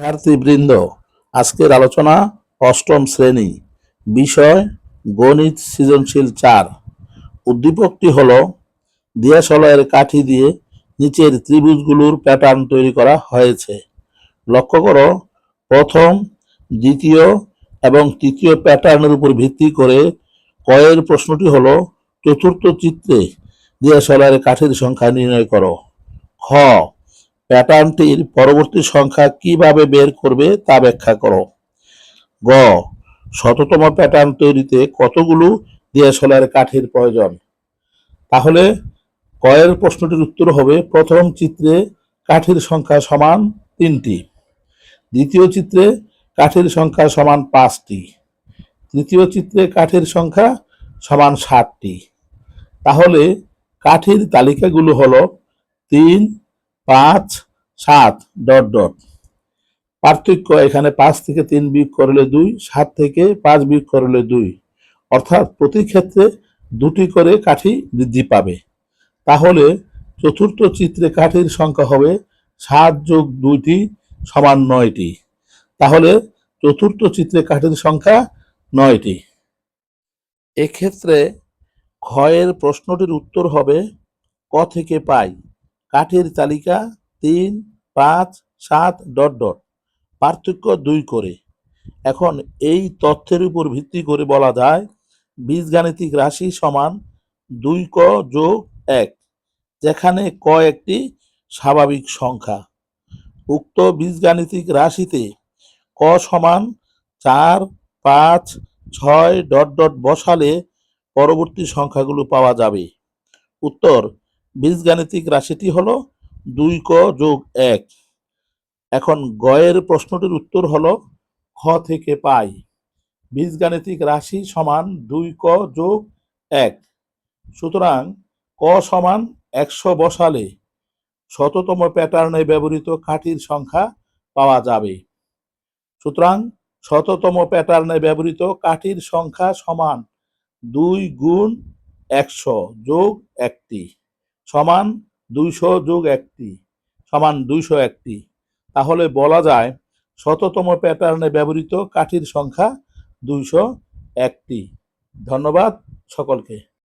শিক্ষার্থীবৃন্দ আজকের আলোচনা অষ্টম শ্রেণি, বিষয় গণিত সৃজনশীল চার। উদ্দীপকটি হল, দিয়াশলয়ের কাঠি দিয়ে নিচের ত্রিভুজগুলোর প্যাটার্ন তৈরি করা হয়েছে। লক্ষ্য করো, প্রথম, দ্বিতীয় এবং তৃতীয় প্যাটার্নের উপর ভিত্তি করে কয়ের প্রশ্নটি হলো, চতুর্থ চিত্রে দিয়াশলয়ের কাঠির সংখ্যা নির্ণয় করো। খ প্যাটার্নটির পরবর্তী সংখ্যা কীভাবে বের করবে তা ব্যাখ্যা করো। গ, শততম প্যাটার্ন তৈরিতে কতগুলো ডিএসএলআর কাঠের প্রয়োজন? তাহলে কয়ের প্রশ্নটির উত্তর হবে, প্রথম চিত্রে কাঠের সংখ্যা সমান তিনটি। দ্বিতীয় চিত্রে কাঠের সংখ্যা সমান পাঁচটি। তৃতীয় চিত্রে কাঠের সংখ্যা সমান ষাটটি তাহলে কাঠের তালিকাগুলো হলো তিন, পাঁচ সাত, ডট ডট। পার্থক্য এখানে পাঁচ থেকে তিন বিয়োগ করলে দুই, সাত থেকে পাঁচ বিয়োগ করলে দুই। অর্থাৎ প্রতি ক্ষেত্রে দুটি করে কাঠি বৃদ্ধি পাবে। তাহলে চতুর্থ চিত্রে কাঠির সংখ্যা হবে সাত যোগ দুইটি সমান নয়টি। তাহলে চতুর্থ চিত্রে কাঠির সংখ্যা নয়টি। এক্ষেত্রে ক্ষয়ের প্রশ্নটির উত্তর হবে ক থেকে পাই। কাঠের তালিকা তিন পাঁচ, সাত, ডট ডট। পার্থক্য দুই করে। এখন এই তথ্যের উপর ভিত্তি করে বলা যায়, বীজগাণিতিক রাশি সমান দুই ক যোগ এক, যেখানে ক একটি স্বাভাবিক সংখ্যা। উক্ত বীজগাণিতিক রাশিতে ক সমান চার, পাঁচ, ছয়, ডট ডট বসালে পরবর্তী সংখ্যাগুলো পাওয়া যাবে। উত্তর, বীজগাণিতিক রাশিটি হলো দুই ক যোগ এক। এখন গয়ের প্রশ্নটির উত্তর হল খ থেকে পাই। বীজগাণিতিক রাশি সমান দুই ক যোগ এক। সুতরাং ক সমান একশো বসালে শততম প্যাটার্নে ব্যবহৃত কাঠির সংখ্যা পাওয়া যাবে। সুতরাং শততম প্যাটার্নে ব্যবহৃত কাঠির সংখ্যা সমান দুই গুণ একশো যোগ একটি সমান দুইশো যোগ একটি সমান দুইশো একটি। তাহলে বলা যায় শততম প্যাটার্নে ব্যবহৃত কাঠির সংখ্যা দুইশো একটি। ধন্যবাদ সকলকে।